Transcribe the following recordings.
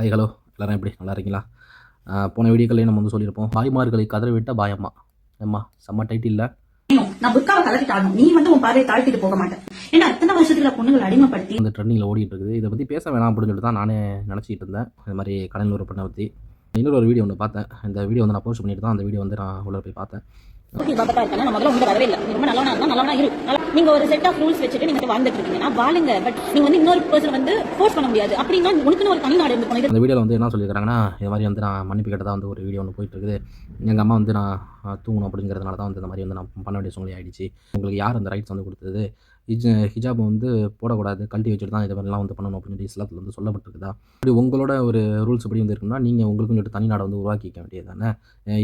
Hi hello எல்லாரும் எப்படி? நல்லா இருக்கீங்களா? போன வீடியோக்கள்லேயே நம்ம வந்து சொல்லியிருப்போம். தாய்மார்களை கதற விட்ட பாயம்மா. ஏம்மா செம்ம டைட்டில் வேணும். நான் புக்காவை கலக்கிட்டு ஆடணும் நீ வந்து உன் பார்வையை தாழ்த்திட்டு போக மாட்டேன் ஏன்னா இத்தனை வருஷத்துல பொண்ணுங்களை அடிமைப்படுத்தி இந்த ட்ரெண்டிங்கில் ஓடிட்டு இருக்குது இதை பற்றி பேச வேணாம் அப்படின்னு சொல்லிட்டு தான் நானே நினச்சிட்டு இருந்தேன். இது மாதிரி கடலூர் பண்ண பற்றி இன்னொரு ஒரு வீடியோ ஒன்று பார்த்தேன். இந்த வீடியோ வந்து நான் போஸ்ட் பண்ணிட்டு தான் அந்த வீடியோ வந்து நான் உள்ள போய் பார்த்தேன். நீங்க ஒரு செட் ஆஃப் ரூல்ஸ் வச்சுட்டு நீங்க வாழ்ந்துட்டு இருக்கீங்க. நான் வாழுங்க பட் நீங்க வந்து இன்னொரு பர்சன் வந்து ஃபோர்ஸ் பண்ண முடியாது. அப்படின்னா உனக்குன்னு ஒரு தனிநாடு இருந்து இது அந்த வீடியோவில் வந்து என்ன சொல்லியிருக்காங்கன்னா இது மாதிரி வந்து நான் மன்னிப்பு கேட்டதாக வந்து ஒரு வீடியோ ஒன்று போயிட்டு இருக்குது எங்கள் அம்மா வந்து நான் தூங்கணும் அப்படிங்கிறதுனால தான் வந்து இந்த மாதிரி வந்து நான் பண்ண வேண்டிய சூழ்நிலை ஆயிடுச்சு. உங்களுக்கு யார் அந்த ரைட்ஸ் வந்து கொடுத்தது? ஹிஜ் ஹிஜாப் வந்து போடக்கூடாது கழட்டி வச்சுட்டு தான் இதை மாதிரிலாம் வந்து பண்ணணும் அப்படின்னு சொல்லி இஸ்லாத்தில் வந்து சொல்லப்பட்டிருக்குதா? இப்படி உங்களோட ஒரு ரூல்ஸ் படி வந்து இருக்குன்னா நீங்கள் உங்களுக்கும் சொல்லிட்டு தனிநாடு வந்து உருவாக்கிக்க வேண்டியது தானே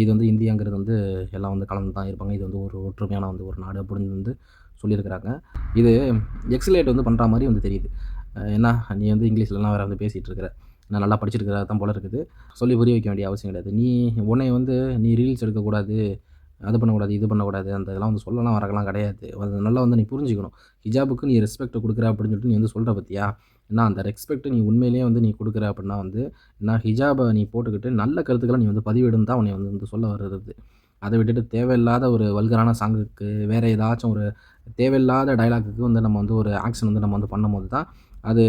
இது வந்து இந்தியாங்கிறது வந்து எல்லாம் வந்து கலந்து தான் இருப்பாங்க. இது வந்து ஒரு ஒற்றுமையான வந்து ஒரு நாடு அப்படின்னு வந்து சொல்லியிருக்கிறாங்க. இது எக்ஸலேட் வந்து பண்ணுற மாதிரி வந்து தெரியுது. அஹ் என்ன நீ வந்து இங்கிலீஷ்லலாம் வேறு வந்து பேசிகிட்டு இருக்கிற. நான் நல்லா படிச்சிருக்கிறதா தான் போல இருக்குது. சொல்லி புரிய வைக்க வேண்டிய அவசியம் கிடையாது. நீ உன்னை வந்து நீ ரீல்ஸ் எடுக்கக்கூடாது அது பண்ணக்கூடாது இது பண்ணக்கூடாது அந்த இதெல்லாம் வந்து சொல்லலாம் வரக்கலாம் கிடையாது. அது நல்லா வந்து நீ புரிஞ்சுக்கணும். ஹிஜாபுக்கு நீ ரெஸ்பெக்ட் கொடுக்குற அப்படின்னு சொல்லிட்டு நீ வந்து சொல்கிற பற்றியா என்ன அந்த ரெஸ்பெக்ட் நீ உண்மையிலேயே வந்து நீ கொடுக்குற அப்படின்னா வந்து என்ன ஹிஜாபை நீ போட்டுக்கிட்டு நல்ல கருத்துக்களை நீ வந்து பதிவிடும் தான் உன்னை வந்து வந்து சொல்ல வர்றது. அதை விட்டுட்டு தேவையில்லாத ஒரு வல்கரான சாங்குக்கு வேறு ஏதாச்சும் ஒரு தேவையில்லாத டைலாக்குக்கு வந்து நம்ம வந்து ஒரு ஆக்ஷன் வந்து நம்ம வந்து பண்ணும்போது தான் அது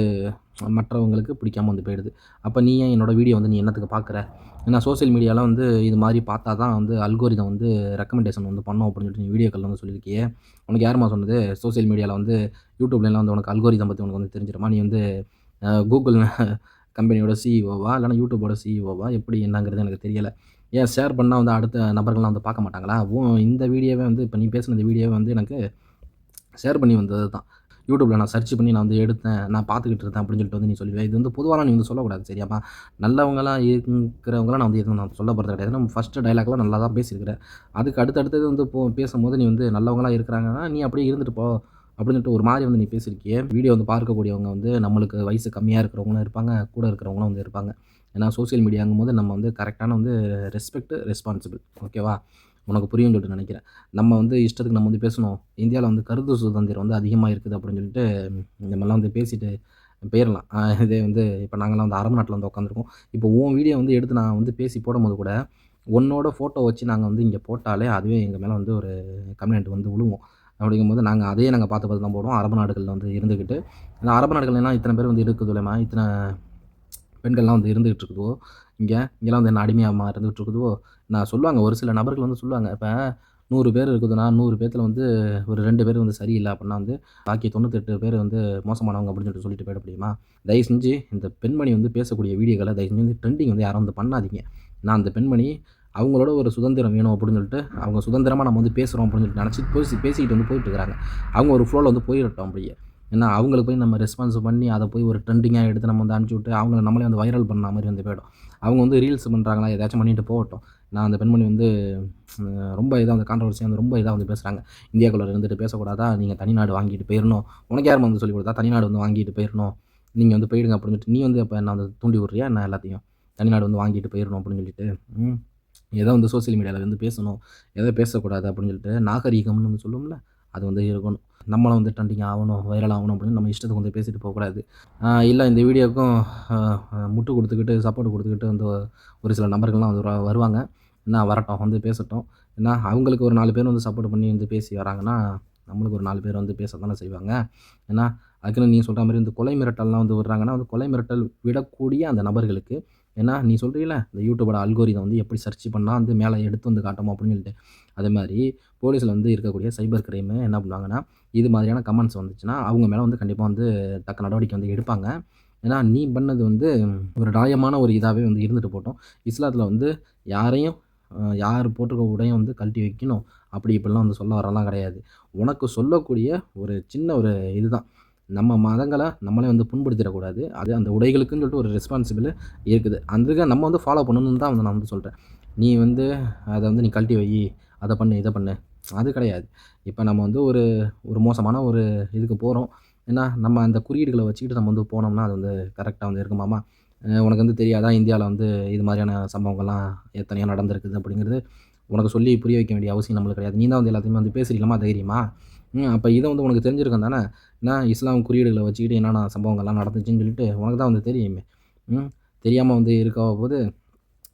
மற்றவங்களுக்கு பிடிக்காம வந்து போயிடுது. அப்போ நீ ஏன் என்னோடய வீடியோ வந்து நீ என்னத்துக்கு பார்க்குற ஏன்னா சோஷியல் மீடியாவில் வந்து இது மாதிரி பார்த்தா தான் வந்து அல்கோரிதம் வந்து ரெக்கமெண்டேஷன் வந்து பண்ணோம் அப்படின்னு சொல்லிட்டு நீ வீடியோக்கள் வந்து சொல்லியிருக்கியே. உனக்கு யாருமா சொன்னது? சோஷியல் மீடியாவில் வந்து யூடியூப்லலாம் வந்து உனக்கு அல்கோரிதம் பற்றி உனக்கு வந்து தெரிஞ்சிருமா? நீ வந்து கூகுள் கம்பெனியோட சிஇஓவா இல்லைனா யூடியூபோட சிஇஓவா எப்படி என்னங்கிறது எனக்கு தெரியலை. ஏன் ஷேர் பண்ணால் வந்து அடுத்த நபர்கள்லாம் வந்து பார்க்க மாட்டாங்களா? உன் இந்த வீடியோவே வந்து இப்போ நீ பேசின இந்த வீடியோவே வந்து எனக்கு ஷேர் பண்ணி வந்தது தான் யூடியூப்பில் நான் சர்ச் பண்ணி நான் வந்து எடுத்தேன் நான் பார்த்துக்கிட்டு இருந்தேன் அப்படின்னு சொல்லிட்டு வந்து நீ சொல்லுவேன் இது வந்து பொதுவாக நீ வந்து சொல்லக்கூடாது சரியாப்பா? நல்லவங்களாம் இருக்கிறவங்களாம் நான் வந்து எதுவும் நான் சொல்ல போகிறது கிடையாது. நம்ம ஃபஸ்ட்டு டைலாக்லாம் நல்லா தான் பேசியிருக்கிறேன் அதுக்கு அடுத்தடுத்தது வந்து போ பேசும்போது நீ வந்து நல்லவங்களாம் இருக்கிறாங்கன்னா நீ அப்படியே இருந்துட்டு போ அப்படின்னு சொல்லிட்டு ஒரு மாதிரி வந்து நீ பேசியிருக்கியே. வீடியோ வந்து பார்க்கக்கூடியவங்க வந்து நம்மளுக்கு வயசு கம்மியாக இருக்கிறவங்களும் இருப்பாங்க கூட இருக்கிறவங்களும் வந்து இருப்பாங்க. ஏன்னா சோஷியல் மீடியாங்கும் போது நம்ம வந்து கரெக்டான வந்து ரெஸ்பெக்ட் ரெஸ்பான்சிபிள் ஓகேவா உனக்கு புரியும் சொல்லிட்டு நினைக்கிறேன். நம்ம வந்து இஷ்டத்துக்கு நம்ம வந்து பேசணும். இந்தியாவில் வந்து கருத்து சுதந்திரம் வந்து அதிகமாக இருக்குது அப்படின்னு சொல்லிட்டு இந்த மாதிரிலாம் வந்து பேசிட்டு போயிடலாம் இதே வந்து இப்போ நாங்களாம் வந்து அரபு நாட்டில் வந்து உட்காந்துருக்கோம் இப்போ உன் வீடியோ வந்து எடுத்து நான் வந்து பேசி போடும்போது கூட உன்னோட ஃபோட்டோ வச்சு நாங்கள் வந்து இங்கே போட்டாலே அதுவே எங்கள் மேலே வந்து ஒரு கம்ப்ளைண்ட் வந்து விழுவோம் அப்படிங்கும்போது நாங்கள் அதையே நாங்கள் பார்த்து பார்த்து தான் போடுவோம். அரபு நாடுகளில் வந்து இருந்துக்கிட்டு இந்த அரபு நாடுகள்லாம் இத்தனை பேர் வந்து இருக்குது இல்லைம்மா இத்தனை பெண்கள்லாம் வந்து இருந்துகிட்டு இருக்குதோ இங்கே இங்கெல்லாம் வந்து என்ன அடிமையாக இருந்துகிட்டு இருக்குதோ நான் சொல்லுவாங்க ஒரு சில நபர்கள் வந்து சொல்லுவாங்க இப்போ நூறு பேர் இருக்குதுன்னா நூறு பேர்த்தில் வந்து ஒரு ரெண்டு பேர் வந்து சரியில்லை அப்படின்னா வந்து பாக்கி தொண்ணூத்தெட்டு பேர் வந்து மோசமானவங்க அப்படின்னு சொல்லிட்டு சொல்லிட்டு போயிட முடியுமா? தயவு செஞ்சு இந்த பெண்மணி வந்து பேசக்கூடிய வீடியோக்களை தயவு செஞ்சு வந்து ட்ரெண்டிங் வந்து யாரும் வந்து பண்ணாதீங்க. நான் அந்த பெண்மணி அவங்களோட ஒரு சுதந்திரம் வேணும் அப்படின்னு சொல்லிட்டு அவங்க சுதந்திரமாக நம்ம வந்து பேசுகிறோம் அப்படின்னு சொல்லிட்டு நினச்சி பேசி பேசிக்கிட்டு வந்து போயிட்டு இருக்கிறாங்க. அவங்க ஒரு ஃப்ளோவில் வந்து போயிடட்டும் அப்படியே. ஏன்னா அவங்களுக்கு போய் நம்ம ரெஸ்பான்ஸ் பண்ணி அதை போய் ஒரு ட்ரெண்டிங்காக எடுத்து நம்ம வந்து அனுப்பிச்சி விட்டு அவங்கள நம்மளே வந்து வைரல் பண்ண மாதிரி வந்து போயிடும். அவங்க வந்து ரீல்ஸ் பண்ணுறாங்களா ஏதாச்சும் பண்ணிட்டு போகட்டும். நான் அந்த பெண்மணி வந்து ரொம்ப இதாக வந்து கான்ட்ரவர்சியாக வந்து ரொம்ப இதாக வந்து பேசுகிறாங்க இந்தியாக்குள்ளே இருந்துட்டு பேசக்கூடாதா? நீங்கள் தனிநாடு வாங்கிட்டு போயிடணும் உனக்கு யாரும் வந்து சொல்லி கொடுத்தா தனிநாடு வந்து வாங்கிட்டு போயிடணும் நீங்கள் வந்து போயிடுங்க அப்படின்னு சொல்லிட்டு நீ வந்து இப்போ என்ன வந்து தூண்டி விட்றியா? என்ன எல்லாத்தையும்? தனிநாடு வந்து வாங்கிட்டு போயிடணும் அப்படின்னு சொல்லிட்டு ம் எதை வந்து சோஷியல் மீடியாவில் வந்து பேசணும். எதை பேசக்கூடாது அப்படின்னு சொல்லிட்டு நாகரீகம்னு வந்து சொல்லுவோம்ல அது வந்து இருக்கணும். நம்மளும் வந்து ட்ரெண்டிங் ஆகணும் வைரல் ஆகணும் அப்படின்னு நம்ம இஷ்டத்துக்கு வந்து பேசிட்டு போகக்கூடாது. இல்லை இந்த வீடியோக்கும் முட்டு கொடுத்துக்கிட்டு சப்போர்ட் கொடுத்துக்கிட்டு வந்து ஒரு சில நபர்கள்லாம் வந்து வருவாங்க. என்ன வரட்டும் வந்து பேசட்டும். ஏன்னா அவங்களுக்கு ஒரு நாலு பேர் வந்து சப்போர்ட் பண்ணி வந்து பேசி வராங்கன்னா நம்மளுக்கு ஒரு நாலு பேர் வந்து பேச தானே செய்வாங்க. ஏன்னா அதுக்குன்னு நீ சொல்கிற மாதிரி இந்த கொலை மிரட்டல்லாம் வந்து விடுறாங்கன்னா வந்து கொலை மிரட்டல் விடக்கூடிய அந்த நபர்களுக்கு ஏன்னா நீ சொல்கிறீல இந்த யூடியூபோட அல்கோரிதம் வந்து எப்படி சர்ச் பண்ணால் வந்து மேலே எடுத்து வந்து காட்டணும் அப்படின்னு சொல்லிட்டு. அதே மாதிரி போலீஸில் வந்து இருக்கக்கூடிய சைபர் கிரைமு என்ன பண்ணுவாங்கன்னா இது மாதிரியான கமெண்ட்ஸ் வந்துச்சுன்னா அவங்க மேலே வந்து கண்டிப்பாக வந்து தக்க நடவடிக்கை வந்து எடுப்பாங்க. ஏன்னா நீ பண்ணது வந்து ஒரு நியாயமான ஒரு இதாகவே வந்து இருந்துட்டு போட்டோம் இஸ்லாத்தில் வந்து யாரையும் யார் போட்டிருக்க உடையும் வந்து கழட்டி வைக்கணும். அப்படி இப்படிலாம் வந்து சொல்ல வரலாம் கிடையாது. உனக்கு சொல்லக்கூடிய ஒரு சின்ன ஒரு இதுதான். நம்ம மதங்களை நம்மளே வந்து புண்படுத்திடக்கூடாது. அது அந்த உடைகளுக்குன்னு சொல்லிட்டு ஒரு ரெஸ்பான்சிபிள் இருக்குது. அதுக்கு நம்ம வந்து ஃபாலோ பண்ணணும்னு தான் வந்து நான் வந்து சொல்கிறேன் நீ வந்து அதை வந்து நீ கழட்டி வை. அதை பண்ணு இதை பண்ணு. அது கிடையாது. இப்போ நம்ம வந்து ஒரு ஒரு மோசமான ஒரு இதுக்கு போகிறோம் ஏன்னா நம்ம அந்த குறியீடுகளை வச்சுக்கிட்டு நம்ம வந்து போனோம்னா அது வந்து கரெக்டாக வந்து இருக்குமாமா உனக்கு வந்து தெரியாதா? இந்தியாவில் வந்து இது மாதிரியான சம்பவங்கள்லாம் எத்தனையோ நடந்திருக்குது அப்படிங்கிறது உனக்கு சொல்லி புரிய வைக்க வேண்டிய அவசியம் நம்மளுக்கு கிடையாது. நீ தான் வந்து எல்லாத்தையுமே வந்து பேசுறீங்களா? தைரியமா? அப்போ இதை வந்து உனக்கு தெரிஞ்சிருக்கும் தானே? நான் இஸ்லாம் குறியீடுகளை வச்சுக்கிட்டு என்னென்ன சம்பவங்கள்லாம் நடந்துச்சுன்னு சொல்லிட்டு உனக்கு தான் வந்து தெரியுமே. தெரியாமல் வந்து இருக்க போது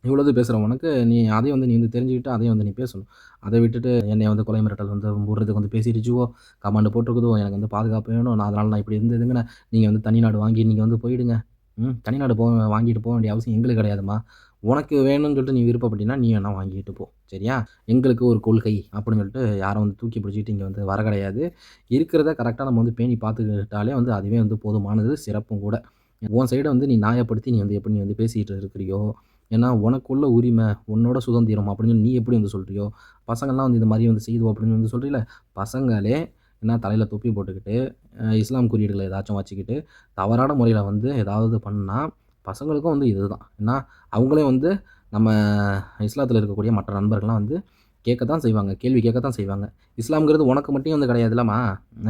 இவ்வளோது பேசுகிற உனக்கு நீ அதையும் வந்து நீ வந்து தெரிஞ்சுக்கிட்டு அதையும் வந்து நீ பேசணும். அதை விட்டுட்டு என்னை வந்து கொலை மிரட்டல் வந்து விடுறதுக்கு வந்து பேசிடுச்சுவோ கமாண்டு போட்டிருக்குதோ எனக்கு வந்து பாதுகாப்பு வேணும் நான் அதனால் நான் இப்படி இருந்ததுங்கண்ணே நீங்கள் வந்து தனிநாடு வாங்கி நீங்கள் வந்து போயிடுங்க. ம் தனிநாடு போக வாங்கிட்டு போக வேண்டிய அவசியம் எங்களுக்கு கிடையாதும்மா. உனக்கு வேணும்னு சொல்லிட்டு நீ விருப்பப்பட்டினா நீ வேணால் வாங்கிட்டு போ. சரியா? எங்களுக்கு ஒரு கொள்கை அப்படின்னு சொல்லிட்டு யாரும் வந்து தூக்கி பிடிச்சிட்டு இங்கே வந்து வர கிடையாது. இருக்கிறத கரெக்டாக நம்ம வந்து பேணி பார்த்துக்கிட்டாலே வந்து அதுவே வந்து போதுமானது சிறப்பும் கூட. உன் சைடை வந்து நீ நியாயப்படுத்தி நீ வந்து எப்படி நீ வந்து பேசிகிட்டு இருக்கிறியோ? ஏன்னா உனக்குள்ள உரிமை உன்னோட சுதந்திரம் அப்படின்னு சொல்லி நீ எப்படி வந்து சொல்கிறியோ பசங்கள்லாம் வந்து இந்த மாதிரி வந்து செய்துவோம் அப்படின்னு வந்து சொல்கிறீல பசங்களே என்ன தலையில் தொப்பி போட்டுக்கிட்டு இஸ்லாம் குறியீடுகளை ஏதாச்சும் வச்சுக்கிட்டு தவறான முறையில் வந்து ஏதாவது பண்ணால் பசங்களுக்கும் வந்து இதுதான். ஏன்னா அவங்களே வந்து நம்ம இஸ்லாத்தில் இருக்கக்கூடிய மற்ற நண்பர்கள்லாம் வந்து கேட்க தான் செய்வாங்க கேள்வி கேட்க தான் செய்வாங்க. இஸ்லாம்ங்கிறது உனக்கு மட்டும் வந்து கிடையாதுல்லம்மா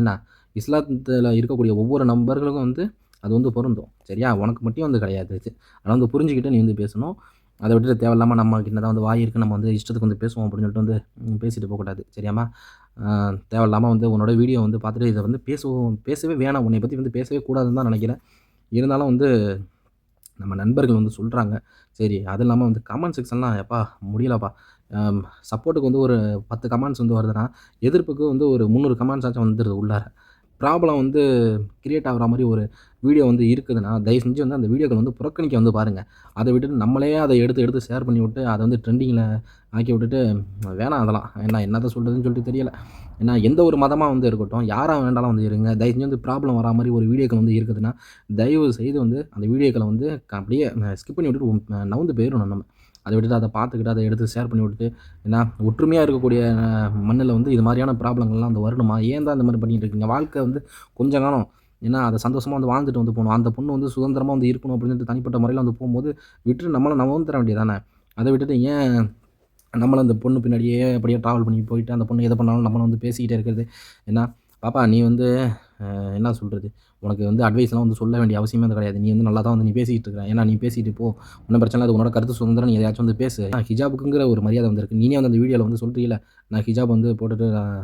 என்ன? இஸ்லாத்தில் இருக்கக்கூடிய ஒவ்வொரு நண்பர்களுக்கும் வந்து அது வந்து பொருந்தும். சரியா? உனக்கு மட்டும் வந்து கிடையாது. ஆனால் அதனால் வந்து புரிஞ்சுக்கிட்டு நீ வந்து பேசணும். அதை விட்டுட்டு தேவையில்லாமல் நம்ம தான் வந்து வாய் இருக்குது நம்ம வந்து இஷ்டத்துக்கு வந்து பேசுவோம் அப்படின்னு சொல்லிட்டு வந்து பேசிட்டு போகக்கூடாது. சரியாம்மா? தேவையில்லாமல் வந்து உன்னோட வீடியோ வந்து பார்த்துட்டு இதை வந்து பேசுவோம் பேசவே வேணாம். உன்னை பற்றி வந்து பேசவே கூடாதுன்னு தான் நினைக்கிறேன். இருந்தாலும் வந்து நம்ம நண்பர்கள் வந்து சொல்கிறாங்க சரி அது இல்லாமல் வந்து கமெண்ட் செக்ஷன்லாம் எப்பா முடியலப்பா. சப்போர்ட்டுக்கு வந்து ஒரு பத்து கமெண்ட்ஸ் வந்து வருதுன்னா எதிர்ப்புக்கு வந்து ஒரு முந்நூறு கமெண்ட்ஸ் ஆச்சும் வந்துடுது உள்ளார. ப்ராப்ளம் வந்து கிரியேட் ஆகிற மாதிரி ஒரு வீடியோ வந்து இருக்குதுன்னா தயவு செஞ்சு வந்து அந்த வீடியோக்கள் வந்து புறக்கணிக்க வந்து பாருங்கள் அதை விட்டுட்டு நம்மளே அதை எடுத்து எடுத்து ஷேர் பண்ணி விட்டு அதை வந்து ட்ரெண்டிங்கில் ஆக்கி விட்டுட்டு வேணாம் அதெல்லாம். என்ன என்னதை சொல்கிறதுன்னு சொல்லிட்டு தெரியல. ஏன்னா எந்த ஒரு மதமாக வந்து இருக்கட்டும் யாராக வேண்டாலும் வந்து இருங்க. தயவு செஞ்சு வந்து ப்ராப்ளம் வரா மாதிரி ஒரு வீடியோக்கள் வந்து இருக்குதுன்னா தயவு செய்து வந்து அந்த வீடியோக்களை வந்து க- அப்படியே ஸ்கிப் பண்ணி விட்டுட்டு நவுந்து போயிடணும் நம்ம. அதை விட்டுட்டு அதை பார்த்துக்கிட்டு அதை எடுத்து ஷேர் பண்ணி விட்டுட்டு ஏன்னா ஒற்றுமையாக இருக்கக்கூடிய மண்ணில் வந்து இது மாதிரியான ப்ராப்ளங்கள்லாம் வந்து வரணுமா? ஏன் தான் இந்த மாதிரி பண்ணிகிட்டு இருக்கீங்க? வாழ்க்கை வந்து கொஞ்சம் காலம் ஏன்னா அதை சந்தோஷமாக வந்து வாழ்ந்துட்டு வந்து போகணும். அந்த பொண்ணு வந்து சுதந்திரமாக வந்து இருக்கணும் அப்படின்னு தனிப்பட்ட முறையில் வந்து போகும்போது விட்டுட்டு நம்மளை நம்ம வந்து தர வேண்டியதானே அதை விட்டுட்டு ஏன் நம்மளை அந்த பொண்ணு பின்னாடியே அப்படியே ட்ராவல் பண்ணி போயிட்டு அந்த பொண்ணு எதை பண்ணாலும் நம்மளை வந்து பேசிக்கிட்டே இருக்கிறது? ஏன்னா பாப்பா நீ வந்து என்ன சொல்கிறது உனக்கு வந்து அட்வைஸ்லாம் வந்து சொல்ல வேண்டிய அவசியமே வந்து கிடையாது. நீ வந்து நல்லா தான் வந்து நீ பேசிகிட்டு இருக்கிற. ஏன்னா நீ பேசிட்டு போ. ஒன்றும் பிரச்சனை இல்லை. அது உன்னோட கருத்து சுதந்திரம். நீ எதாச்சும் வந்து பேசு. நான் ஹிஜாபுக்குங்கிற ஒரு மரியாதை வந்துருக்கு நீனே வந்து அந்த வீடியோவில் வந்து சொல்கிறீல நான் ஹிஜாப் வந்து போட்டுட்டு நான்,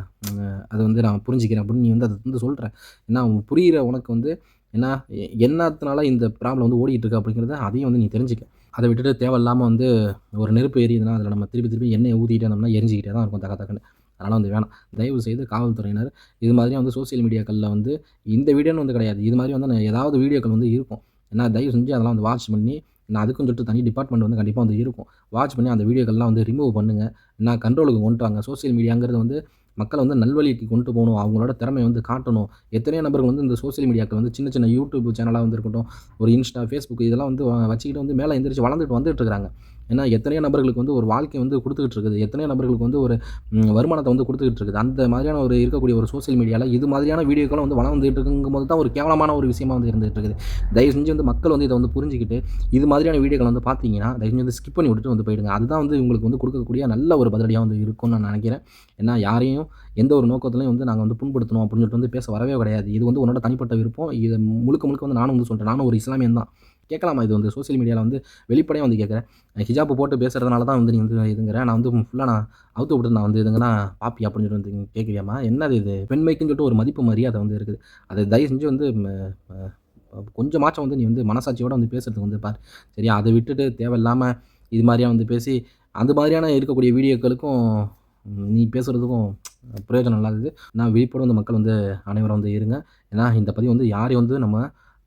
அதை வந்து நான் புரிஞ்சுக்கிறேன் அப்படின்னு நீ வந்து அதை வந்து சொல்கிற ஏன்னா புரிகிற உனக்கு வந்து ஏன்னா என்னத்தினால இந்த ப்ராப்ளம் வந்து ஓடிட்டு இருக்கு அப்படிங்கிறத அதையும் வந்து நீ தெரிஞ்சுக்க. அதை விட்டுட்டு தேவையில்லாமல் வந்து ஒரு நெருப்பு எரியுதுன்னா அதில் நம்ம திருப்பி திருப்பி எண்ணெய் ஊற்றிக்கிட்டே இருந்தோம்னா எரிஞ்சிக்கிட்டே தான் இருக்கும் தக்க தக்கன்னு. அதனால் வந்து வேணாம். தயவு செய்து காவல்துறையினர் இது மாதிரி வந்து சோஷியல் மீடியாக்களில் வந்து இந்த வீடியோன்னு வந்து கிடையாது. இது மாதிரி வந்து நான் ஏதாவது வீடியோக்கள் வந்து இருக்கும். ஏன்னா தயவு செஞ்சு அதெல்லாம் வந்து வாட்ச் பண்ணி நான் அதுக்கும் சொல்லிட்டு தனி டிபார்ட்மெண்ட் வந்து கண்டிப்பாக வந்து இருக்கும். வாட்ச் பண்ணி அந்த வீடியோக்கள்லாம் வந்து ரிமூவ் பண்ணுங்கள் நான் கண்ட்ரோலுக்கு கொண்டு வாங்க சோஷியல் மீடியாங்கிறது வந்து மக்களை வந்து நல்வழிக்கு கொண்டு போகணும். அவங்களோட திறமையை வந்து காட்டணும். எத்தனையோ நபர்கள் வந்து இந்த சோஷியல் மீடியாக்கள் வந்து சின்ன சின்ன யூடியூப் சேனலாக வந்து இருக்கட்டும் ஒரு இன்ஸ்டா ஃபேஸ்புக் இதெல்லாம் வந்து வச்சுக்கிட்டு வந்து மேலே எந்திரிச்சு வளர்ந்துட்டு வந்துட்டு இருக்காங்க. ஏன்னா எத்தனையோ நபர்களுக்கு வந்து ஒரு வாழ்க்கை வந்து கொடுத்துக்கிட்டு இருக்குது. எத்தனையோ நபர்களுக்கு வந்து ஒரு வருமானத்தை வந்து கொடுத்துக்கிட்டு இருக்குது. அந்த மாதிரியான ஒரு இருக்கக்கூடிய ஒரு சோஷியல் மீடியாவில் இது மாதிரியான வீடியோக்களும் வந்து வளர்ந்துட்டு போது தான் ஒரு கேவலமான ஒரு விஷயமா வந்து இருந்துகிட்டு இருக்குது. தயவு செஞ்சு வந்து மக்கள் வந்து இதை வந்து புரிஞ்சுக்கிட்டு இது மாதிரியான வீடியோக்கள் வந்து பார்த்தீங்கன்னா தயவு செஞ்சு வந்து ஸ்கிப் பண்ணி விட்டுட்டு வந்து போயிடுங்க. அதுதான் வந்து உங்களுக்கு வந்து கொடுக்கக்கூடிய நல்ல ஒரு பதிலடியாக வந்து இருக்கும்னு நான் நினைக்கிறேன். ஏன்னா யாரையும் எந்த ஒரு நோக்கத்துலையும் வந்து நாங்கள் வந்து புண்படுத்தணும் அப்படின்னு சொல்லிட்டு வந்து பேச வரவே கிடையாது. இது வந்து உன்னோட தனிப்பட்ட விருப்பம். இது முழுக்க முழுக்க வந்து நானும் வந்து சொல்கிறேன் நானும் ஒரு இஸ்லாமியன் தான். கேட்கலாமா? இது வந்து சோஷியல் மீடியாவில் வந்து வெளிப்படையாக வந்து கேட்குறேன். ஹிஜாப் போட்டு பேசுகிறதுனால தான் வந்து நீ வந்து இதுங்கிறேன் நான் வந்து ஃபுல்லாக நான் அவுத்து விட்டு நான் வந்து இதுங்கன்னா பாப்பி அப்படின்னு சொல்லிட்டு வந்து கேட்குறியாமா என்னது இது? பெண்மைக்குன்னு சொல்லிட்டு ஒரு மதிப்பு மரியாதை வந்து இருக்குது. அதை தயவு செஞ்சு வந்து கொஞ்சமாச்சும் வந்து நீ வந்து மனசாட்சியோட வந்து பேசுறதுக்கு வந்து பார். சரியா? அதை விட்டுட்டு தேவையில்லாமல் இது மாதிரியா வந்து பேசி அந்த மாதிரியான இருக்கக்கூடிய வீடியோக்களுக்கும் நீ பேசுகிறதுக்கும் பிரயோஜனம் இல்லாதது. நான் விழிப்போடு வந்து மக்கள் வந்து அனைவரும் வந்து இருங்க. ஏன்னா இந்த பதிவு வந்து யாரையும் வந்து நம்ம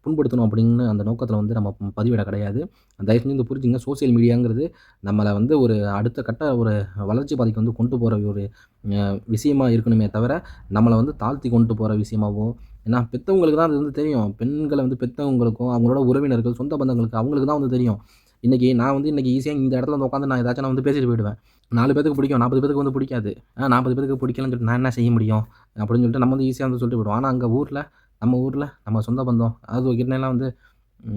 புண்படுத்தணும் அப்படின்னு அந்த நோக்கத்தில் வந்து நம்ம பதிவிட கிடையாது. தயவு செஞ்சு வந்து புரிஞ்சுங்க. சோஷியல் மீடியாங்கிறது நம்மளை வந்து ஒரு அடுத்த கட்ட ஒரு வளர்ச்சி பாதைக்கு வந்து கொண்டு போகிற ஒரு விஷயமா இருக்கணுமே தவிர நம்மளை வந்து தாழ்த்தி கொண்டு போகிற விஷயமாவோ ஏன்னா பெற்றவங்களுக்கு தான் அது வந்து தெரியும். பெண்களை வந்து பெற்றவங்களுக்கும் அவங்களோட உறவினர்கள் சொந்த பந்தங்களுக்கு அவங்களுக்கு தான் வந்து தெரியும். இன்றைக்கி நான் வந்து இன்றைக்கி ஈஸியாக இந்த இடத்துல வந்து உட்காந்து நான் ஏதாச்சும் நான் வந்து பேசிட்டு போயிடுவேன். நாலு பேருக்கு பிடிக்கும் நாற்பது பேருக்கு வந்து பிடிக்காது. ஆ நாற்பது பேருக்கு பிடிக்கலன்னு சொல்லிட்டு நான் என்ன செய்ய முடியும்? அப்படின்னு சொல்லிட்டு நம்ம வந்து ஈஸியாக வந்து சொல்லிட்டு போயிடுவோம். ஆனால் அங்கே ஊரில் நம்ம ஊரில் நம்ம சொந்த பந்தம் அது கிட்டலாம் வந்து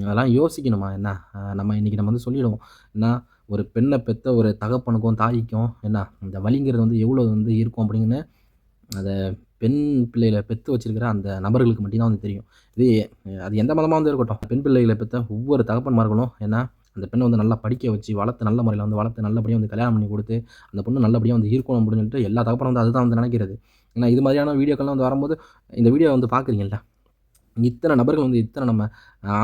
அதெல்லாம் யோசிக்கணுமா? என்ன? நம்ம இன்றைக்கி நம்ம வந்து சொல்லிவிடுவோம் என்ன? ஒரு பெண்ணை பெற்ற ஒரு தகப்பனுக்கும் தாய்க்கும் என்ன? இந்த வலிங்கிறது வந்து எவ்வளோ வந்து இருக்கும் அப்படின்னு அதை பெண் பிள்ளைகளை பெற்று வச்சிருக்கிற அந்த நபர்களுக்கு மட்டும்தான் வந்து தெரியும். இது அது எந்த மதமாக வந்து இருக்கட்டும். பெண் பிள்ளைகளை பெற்ற ஒவ்வொரு தகப்பன்மார்களும் ஏன்னா அந்த பெண்ணை வந்து நல்லா படிக்க வச்சு வளர்த்து நல்ல முறையில் வந்து வளர்த்து நல்லபடியாக வந்து கல்யாணம் பண்ணி கொடுத்து அந்த பொண்ணு நல்லபடியாக வந்து இருக்கணும் அப்படின்னு சொல்லிட்டு எல்லா தகப்பனும் வந்து அதுதான் வந்து நினைக்கிறது. ஏன்னா இது மாதிரியான வீடியோக்கள்லாம் வந்து வரும்போது இந்த வீடியோ வந்து பார்க்குறீங்கல்ல? இத்தனை நபர்கள் வந்து இத்தனை நம்ம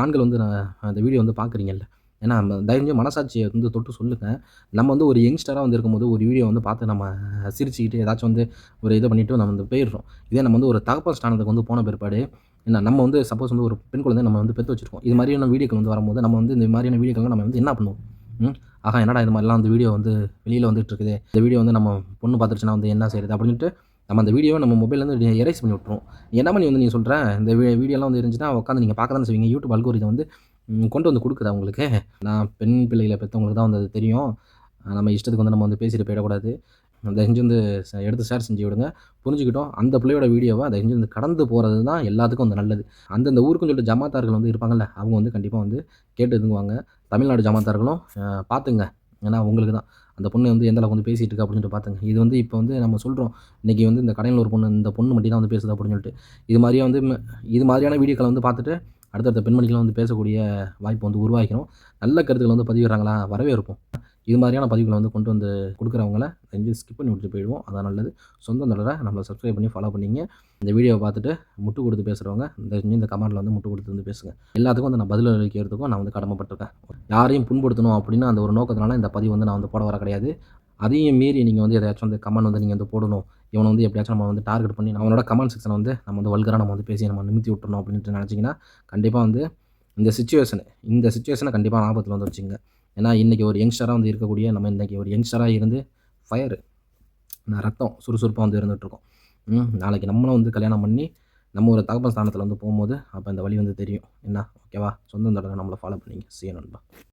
ஆண்கள் வந்து நான் அந்த வீடியோ வந்து பார்க்குறீங்கல்ல ஏன்னா நம்ம தயவு மனசாட்சியை வந்து தொட்டு சொல்லுங்கள் நம்ம வந்து ஒரு யங்ஸ்டராக வந்து இருக்கும்போது ஒரு வீடியோ வந்து பார்த்து நம்ம சிரிச்சுக்கிட்டு ஏதாச்சும் வந்து ஒரு இதை பண்ணிவிட்டு நம்ம வந்து போயிடுறோம். இதே நம்ம வந்து ஒரு தகப்பன் ஸ்தானத்துக்கு வந்து போன பிற்பாடு என்ன நம்ம வந்து சப்போஸ் வந்து ஒரு பெண் குழந்தை நம்ம வந்து பெற்று வச்சிருக்கோம். இது மாதிரியான வீடியோக்கள் வந்து வரும்போது நம்ம வந்து இந்த மாதிரியான வீடியோக்கள் நம்ம வந்து என்ன பண்ணுவோம்? ஆகா என்னடா இது மாதிரிலாம் அந்த வீடியோ வந்து வெளியில் வந்துட்டு இருக்குது. இந்த வீடியோ வந்து நம்ம பொண்ணு பார்த்துருச்சுன்னா வந்து என்ன செய்யுது அப்படின்ட்டு நம்ம அந்த வீடியோவை நம்ம மொபைல்லேருந்து எரேஸ் பண்ணி விட்ருவோம் என்ன பண்ணி வந்து நீங்கள் சொல்கிறேன் இந்த வீ- வீடியோலாம் வந்து இருந்துச்சுன்னா உட்காந்து நீங்கள் பார்க்க தான் செய்வீங்க. யூடியூப் அல்கோரிதம் வந்து கொண்டு வந்து கொடுக்குது அவங்களுக்கு நான் பெண் பிள்ளைகளை பெற்றவங்களுக்கு தான் வந்து அது தெரியும். நம்ம இஷ்டத்துக்கு வந்து நம்ம வந்து பேசிட்டு போயிடக்கூடாது. தயஞ்சு செஞ்சு வந்து எடுத்து ஷேர் செஞ்சு விடுங்க. புரிஞ்சுக்கிட்டோம். அந்த பிள்ளையோட வீடியோவை தயஞ்சு வந்து கடந்து போகிறது தான் எல்லாத்துக்கும் வந்து நல்லது. அந்தந்த ஊருக்குன்னு சொல்லிட்டு ஜமாத்தார்கள் வந்து இருப்பாங்கல்ல அவங்க வந்து கண்டிப்பாக வந்து கேட்டு இதுங்குவாங்க தமிழ்நாடு ஜமாத்தார்களும் பார்த்துங்க. ஏன்னா உங்களுக்கு தான். அந்த பொண்ணு வந்து எந்த அளவுக்கு வந்து பேசிகிட்டு இருக்கா அப்படின்னு சொல்லிட்டு பார்த்துங்க இது வந்து இப்போ வந்து நம்ம சொல்கிறோம் இன்றைக்கி வந்து இந்த கடையில் ஒரு பொண்ணு இந்த பொண்ணு மட்டும் தான் வந்து பேசுது அப்படின்னு சொல்லிட்டு. இது மாதிரியே வந்து ம- இது மாதிரியான வீடியோக்களை வந்து பார்த்துட்டு அடுத்தடுத்த பெண்மணிகளை வந்து பேசக்கூடிய வாய்ப்பு வந்து உருவாக்கிறோம் நல்ல கருத்துக்களை வந்து பதிவிடுறாங்களா? வரவே இருப்போம் இது மாதிரியான பதிவுகளை வந்து கொண்டு வந்து கொடுக்குறவங்கள செஞ்சு ஸ்கிப் பண்ணி விட்டு போயிடுவோம். அதான் நல்லது. சொந்த தொடரை நம்மளை சப்ஸ்கிரைப் பண்ணி ஃபாலோ பண்ணிங்க. இந்த வீடியோவை பார்த்துட்டு முட்டு கொடுத்து பேசுகிறவங்க இந்த இந்த கமெண்ட்டில் வந்து முட்டு கொடுத்து வந்து பேசுங்க. எல்லாத்துக்கும் வந்து நான் பதில் அளிக்கிறதுக்கும் நான் வந்து கடமைப்பட்டிருக்கேன். யாரையும் புண்படுத்தணும் அப்படின்னு அந்த ஒரு நோக்கத்தினால இந்த பதிவு வந்து நான் வந்து போட வர கிடையாது. அதையும் மீறி நீங்கள் வந்து எதாச்சும் வந்து கமெண்ட் வந்து நீங்கள் வந்து போடணும். இவனை வந்து எப்படியாச்சும் நம்ம வந்து டார்கெட் பண்ணி அவனோட கமெண்ட் செக்ஷனை வந்து நம்ம வந்து வல்கராக நம்ம வந்து பேசி நம்ம நிமித்தி விட்டுறணும் அப்படின்ட்டு நினச்சிங்கன்னா கண்டிப்பாக வந்து இந்த சுச்சுவேஷனை இந்த சுச்சுவேஷனை கண்டிப்பாக ஆபத்தில் வந்து வச்சுங்க ஏன்னா இன்றைக்கி ஒரு யங்ஸ்டராக வந்து இருக்கக்கூடிய நம்ம இன்றைக்கி ஒரு யங்ஸ்டராக இருந்து ஃபயர் நான் ரத்தம் சுறுசுறுப்பாக வந்து இருந்துகிட்ருக்கோம் ம் நாளைக்கு நம்மளும் வந்து கல்யாணம் பண்ணி நம்ம ஒரு தகப்பன் ஸ்தானத்தில் வந்து போகும்போது அப்போ இந்த வழி வந்து தெரியும். என்ன? ஓகேவா? சொந்த தொடர்ந்து நம்மளை ஃபாலோ பண்ணிங்க. சீ நண்பா.